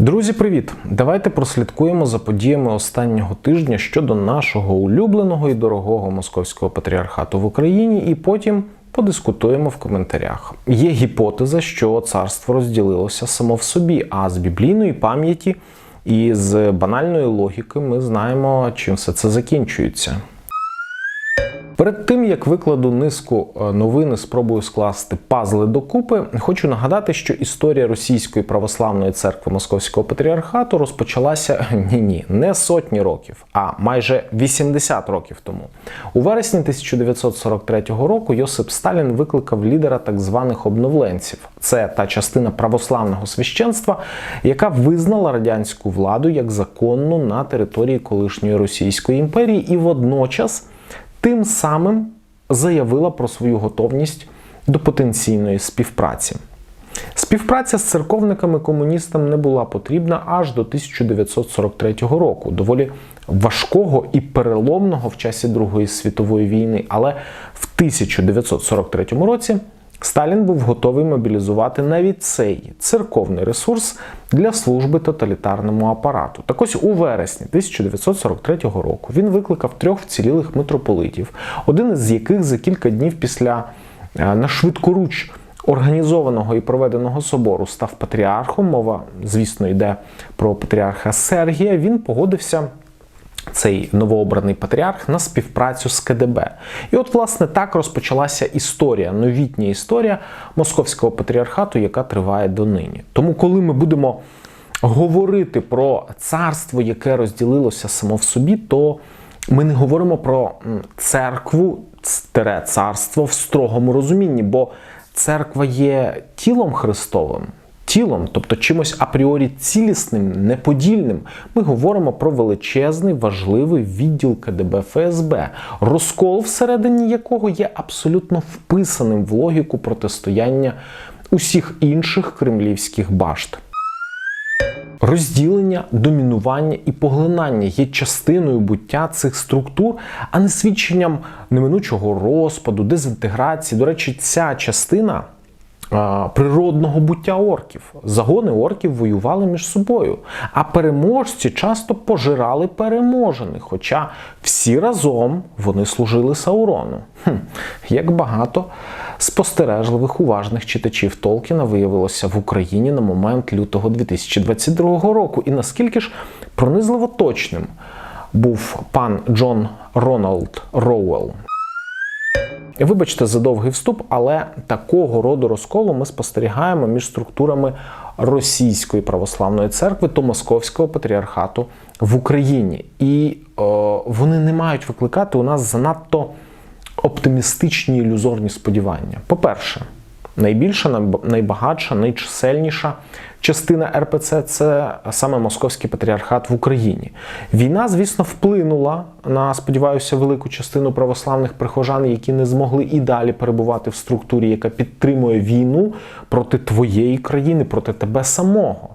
Друзі, привіт! Давайте прослідкуємо за подіями останнього тижня щодо нашого улюбленого і дорогого московського патріархату в Україні, і потім подискутуємо в коментарях. Є гіпотеза, що царство розділилося само в собі, а з біблійної пам'яті і з банальної логіки ми знаємо, чим все це закінчується. Перед тим як викладу низку е, новин і спробую скласти пазли докупи, хочу нагадати, що історія Російської православної церкви Московського патріархату розпочалася ні ні не сотні років, а майже 80 років тому. У вересні 1943 року Йосип Сталін викликав лідера так званих обновленців. Це та частина православного священства, яка визнала радянську владу як законну на території колишньої Російської імперії, і водночас тим самим заявила про свою готовність до потенційної співпраці. Співпраця з церковниками комуністам не була потрібна аж до 1943 року, доволі важкого і переломного в часі Другої світової війни. Але в 1943 році Сталін був готовий мобілізувати навіть цей церковний ресурс для служби тоталітарному апарату. Так ось у вересні 1943 року він викликав трьох вцілілих митрополитів, один із яких за кілька днів після е, на швидкоруч організованого і проведеного собору став патріархом. Мова, звісно, йде про патріарха Сергія. Він погодився цей новообраний патріарх на співпрацю з КДБ. І от, власне, так розпочалася історія, новітня історія московського патріархату, яка триває донині. Тому, коли ми будемо говорити про царство, яке розділилося само в собі, то ми не говоримо про церкву царство в строгому розумінні, бо церква є тілом Христовим тілом, тобто чимось апріорі цілісним, неподільним, ми говоримо про величезний важливий відділ КДБ ФСБ, розкол, всередині якого є абсолютно вписаним в логіку протистояння усіх інших кремлівських башт. Розділення, домінування і поглинання є частиною буття цих структур, а не свідченням неминучого розпаду, дезінтеграції. До речі, ця частина природного буття орків. Загони орків воювали між собою, а переможці часто пожирали переможених, хоча всі разом вони служили Саурону. Хм, Як багато спостережливих уважних читачів Толкіна виявилося в Україні на момент лютого 2022 року, і наскільки ж пронизливо точним був пан Джон Роналд Роуелл. Вибачте за довгий вступ, але такого роду розколу ми спостерігаємо між структурами Російської православної церкви та Московського патріархату в Україні. І о, вони не мають викликати у нас занадто оптимістичні ілюзорні сподівання. По-перше, найбільша, найбагатша, найчисельніша частина РПЦ це саме Московський патріархат в Україні. Війна, звісно, вплинула на, сподіваюся, велику частину православних прихожан, які не змогли і далі перебувати в структурі, яка підтримує війну проти твоєї країни, проти тебе самого.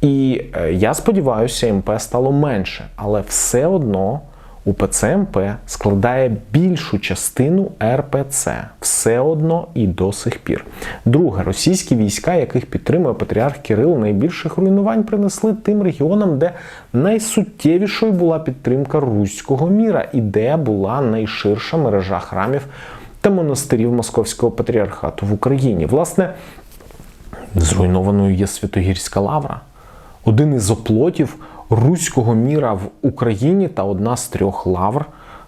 І е, я сподіваюся, МП стало менше, але все одно. УПЦ МП складає більшу частину РПЦ все одно і до сих пір. Друге, російські війська, яких підтримує патріарх Кирил, найбільших руйнувань принесли тим регіонам, де найсуттєвішою була підтримка руського міра і де була найширша мережа храмів та монастирів Московського патріархату в Україні. Власне, зруйнованою є Святогірська лавра, один із оплотів руського міра в Україні та одна з трьох лавр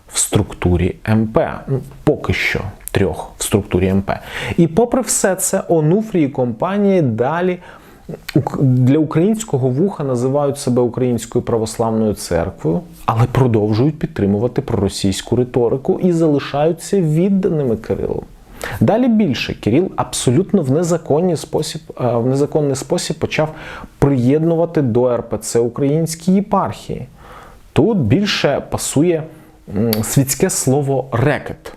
в структурі МП. Ну, поки що трьох в структурі МП. І попри все це, Онуфрії компанії далі. Для українського вуха називають себе Українською православною церквою, але продовжують підтримувати проросійську риторику і залишаються відданими Кирилу. Далі більше Кирил абсолютно в незаконний спосіб е, в незаконний спосіб почав приєднувати до РПЦ українські єпархії. Тут більше пасує світське слово рекет.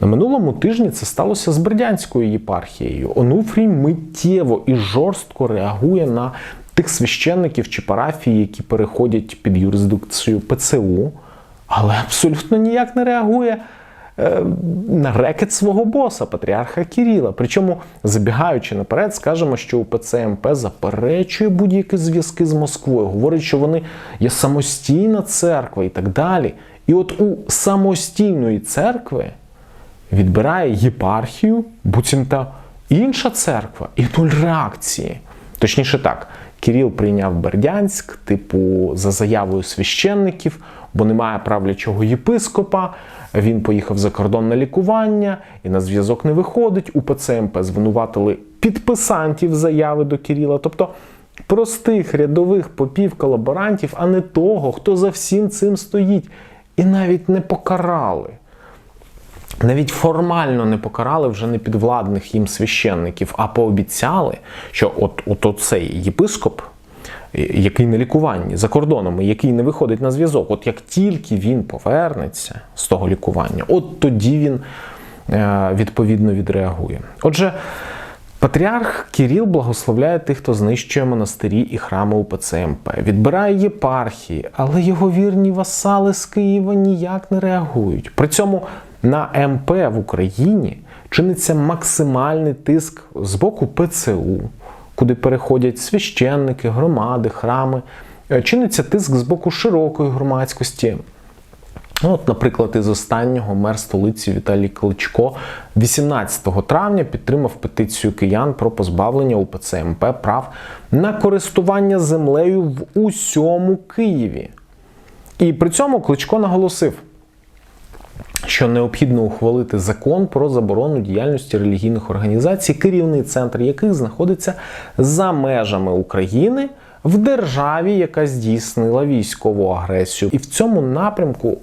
На минулому тижні це сталося з Бердянською єпархією. Онуфрій миттєво і жорстко реагує на тих священників чи парафії, які переходять під юрисдикцію ПЦУ, але абсолютно ніяк не реагує на рекет свого боса, патріарха Кіріла. Причому, забігаючи наперед, скажемо, що УПЦ МП заперечує будь-які зв'язки з Москвою, говорить, що вони є самостійна церква і так далі. І от у самостійної церкви відбирає єпархію, буцімта інша церква, і нуль реакції. Точніше так, Кирил прийняв Бердянськ, типу, за заявою священників, бо немає правлячого єпископа. Він поїхав за кордон на лікування і на зв'язок не виходить. У ПЦМП звинуватили підписантів заяви до Кирила, тобто простих рядових попів колаборантів, а не того, хто за всім цим стоїть. І навіть не покарали. Навіть формально не покарали вже не підвладних їм священників, а пообіцяли, що от, от оцей єпископ, який на лікуванні за кордоном, який не виходить на зв'язок, от як тільки він повернеться з того лікування, от тоді він е, відповідно відреагує. Отже, патріарх Кіріл благословляє тих, хто знищує монастирі і храми УПЦ МП, відбирає єпархії, але його вірні васали з Києва ніяк не реагують. При цьому на МП в Україні чиниться максимальний тиск з боку ПЦУ, куди переходять священники, громади, храми. Е, Чиниться тиск з боку широкої громадськості. Ну, От, наприклад, із останнього мер столиці Віталій Кличко 18 травня підтримав петицію киян про позбавлення УПЦ МП прав на користування землею в усьому Києві. І при цьому Кличко наголосив що необхідно ухвалити закон про заборону діяльності релігійних організацій, керівний центр яких знаходиться за межами України в державі, яка здійснила військову агресію. І в цьому напрямку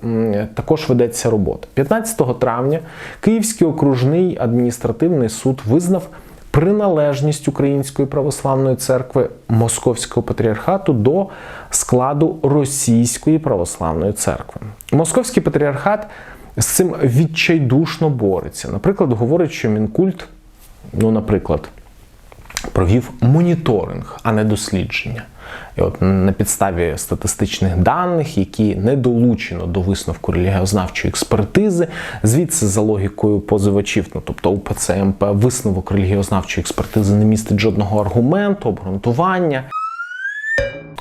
також ведеться робота. 15 травня Київський окружний адміністративний суд визнав. Приналежність Української православної церкви Московського патріархату до складу Російської православної церкви. Московський патріархат з цим відчайдушно бореться. Наприклад, говорить, що Мінкульт, ну, наприклад, провів моніторинг, а не дослідження. І от на підставі статистичних даних, які не долучено до висновку релігіознавчої експертизи, звідси за логікою позивачів, ну тобто УПЦ МП, висновок релігіознавчої експертизи не містить жодного аргументу, обґрунтування.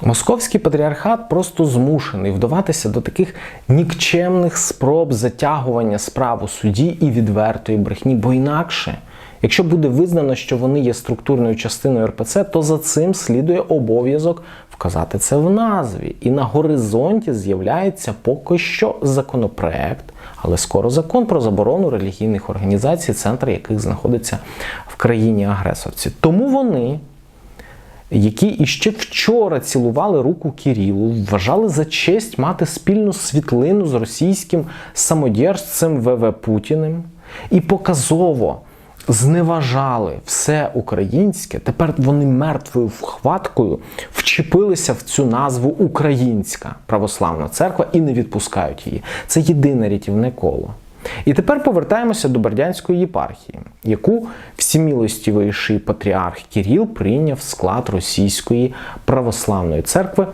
Московський патріархат просто змушений вдаватися до таких нікчемних спроб затягування справ у суді і відвертої брехні, бо інакше, якщо буде визнано, що вони є структурною частиною РПЦ, то за цим слідує обов'язок вказати це в назві. І на горизонті з'являється поки що законопроект, але скоро закон про заборону релігійних організацій, центр яких знаходиться в країні агресорці. Тому вони які іще вчора цілували руку Кірілу, вважали за честь мати спільну світлину з російським самодержцем ВВ Путіним і показово зневажали все українське. Тепер вони мертвою вхваткою вчепилися в цю назву Українська православна церква і не відпускають її. Це єдине рятівне коло. І тепер повертаємося до Бердянської єпархії, яку всімілостівийший патріарх Кіріл прийняв склад Російської православної церкви,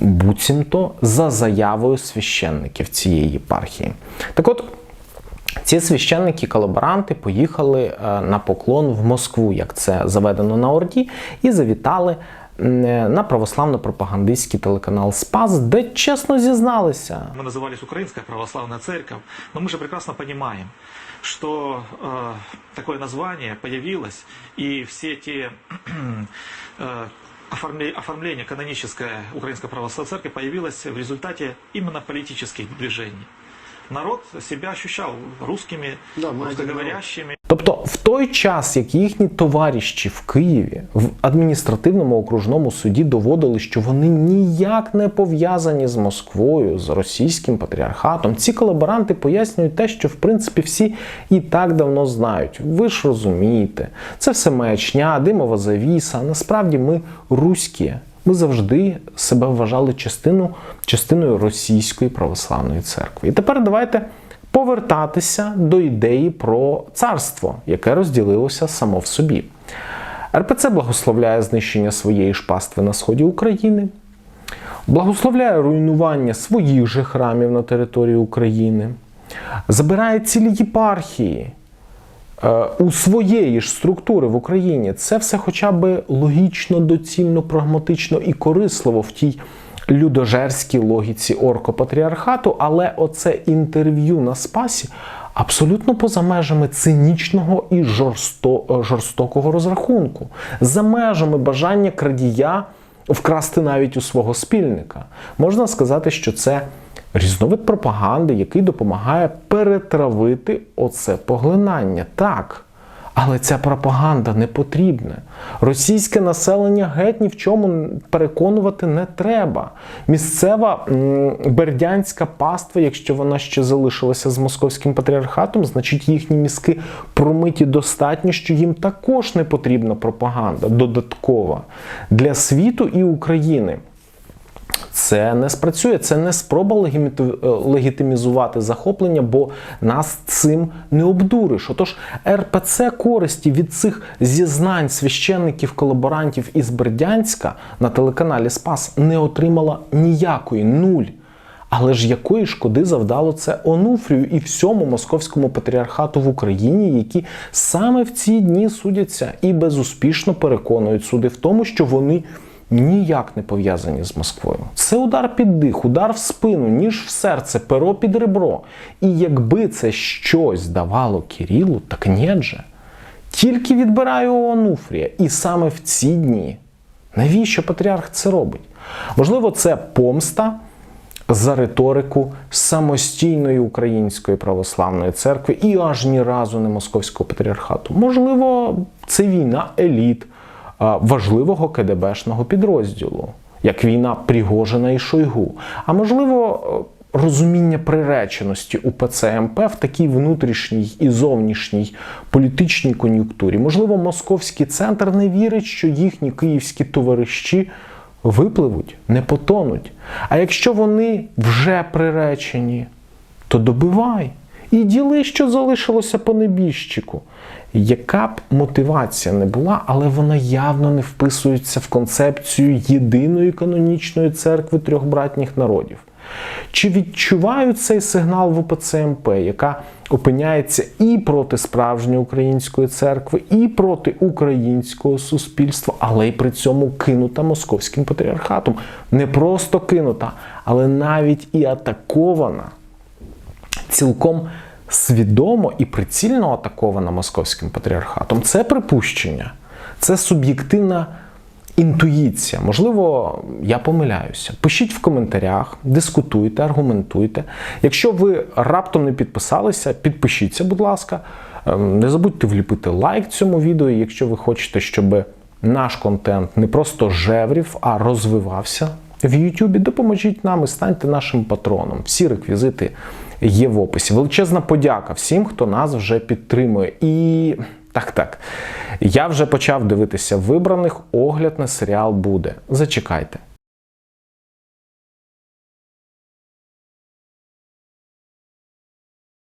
буцімто за заявою священників цієї єпархії. Так от. Ці священники-колаборанти поїхали е, на поклон в Москву, як це заведено на Орді, і завітали на православно-пропагандистський телеканал Спас, де чесно зізналися. Мы назывались Украинская православная церковь, но мы же прекрасно понимаем, что э, такое название появилось, и все те э, оформле- оформление каноническое Украинской православной церкви появилось в результате именно политических движений. Народ себя ощущал русскими, Да, мы русскоговорящими. Тобто, в той час, як їхні товариші в Києві в адміністративному окружному суді доводили, що вони ніяк не пов'язані з Москвою, з російським патріархатом, ці колаборанти пояснюють те, що в принципі всі і так давно знають. Ви ж розумієте, це все маячня, димова завіса. Насправді ми руські. Ми завжди себе вважали частину, частиною російської православної церкви. І тепер давайте повертатися до ідеї про царство, яке розділилося само в собі. РПЦ благословляє знищення своєї ж пастви на сході України, благословляє руйнування своїх же храмів на території України, забирає цілі єпархії е, у своєї ж структури в Україні. Це все хоча б логічно, доцільно, прагматично і корисливо в тій людожерській логіці оркопатріархату, але оце інтерв'ю на спасі абсолютно поза межами цинічного і жорсто, жорстокого розрахунку, за межами бажання крадія вкрасти навіть у свого спільника. Можна сказати, що це різновид пропаганди, який допомагає перетравити оце поглинання. Так. Але ця пропаганда не потрібна. Російське населення геть ні в чому переконувати не треба. Місцева бердянська паства, якщо вона ще залишилася з московським патріархатом, значить їхні мізки промиті достатньо, що їм також не потрібна пропаганда додаткова для світу і України. Це не спрацює, це не спроба е, легітимізувати захоплення, бо нас цим не обдуриш. Отож, РПЦ користі від цих зізнань священників колаборантів із Бердянська на телеканалі Спас не отримала ніякої нуль. Але ж якої шкоди завдало це Онуфрію і всьому московському патріархату в Україні, які саме в ці дні судяться і безуспішно переконують суди в тому, що вони ніяк не пов'язані з Москвою. Це удар під дих, удар в спину, ніж в серце, перо під ребро. І якби це щось давало Кирилу, так же. Тільки відбираю Онуфрія. І саме в ці дні. Навіщо патріарх це робить? Можливо, це помста за риторику самостійної української православної церкви і аж ні разу не московського патріархату. Можливо, це війна еліт важливого КДБшного підрозділу, як війна Пригожина і Шойгу. А можливо, е, розуміння приреченості УПЦ МП в такій внутрішній і зовнішній політичній кон'юнктурі. Можливо, московський центр не вірить, що їхні київські товариші випливуть, не потонуть. А якщо вони вже приречені, то добивай і діли, що залишилося по небіжчику. Яка б мотивація не була, але вона явно не вписується в концепцію єдиної канонічної церкви трьох братніх народів. Чи відчувають цей сигнал в УПЦ МП, яка опиняється і проти справжньої української церкви, і проти українського суспільства, але й при цьому кинута московським патріархатом? Не просто кинута, але навіть і атакована цілком свідомо і прицільно атакована московським патріархатом. Це припущення, це суб'єктивна інтуїція. Можливо, я помиляюся. Пишіть в коментарях, дискутуйте, аргументуйте. Якщо ви раптом не підписалися, підпишіться, будь ласка. Ем, Не забудьте вліпити лайк цьому відео, якщо ви хочете, щоб наш контент не просто жеврів, а розвивався в Ютубі, допоможіть нам і станьте нашим патроном. Всі реквізити є в описі. Величезна подяка всім, хто нас вже підтримує. І так, так. Я вже почав дивитися вибраних. Огляд на серіал буде. Зачекайте.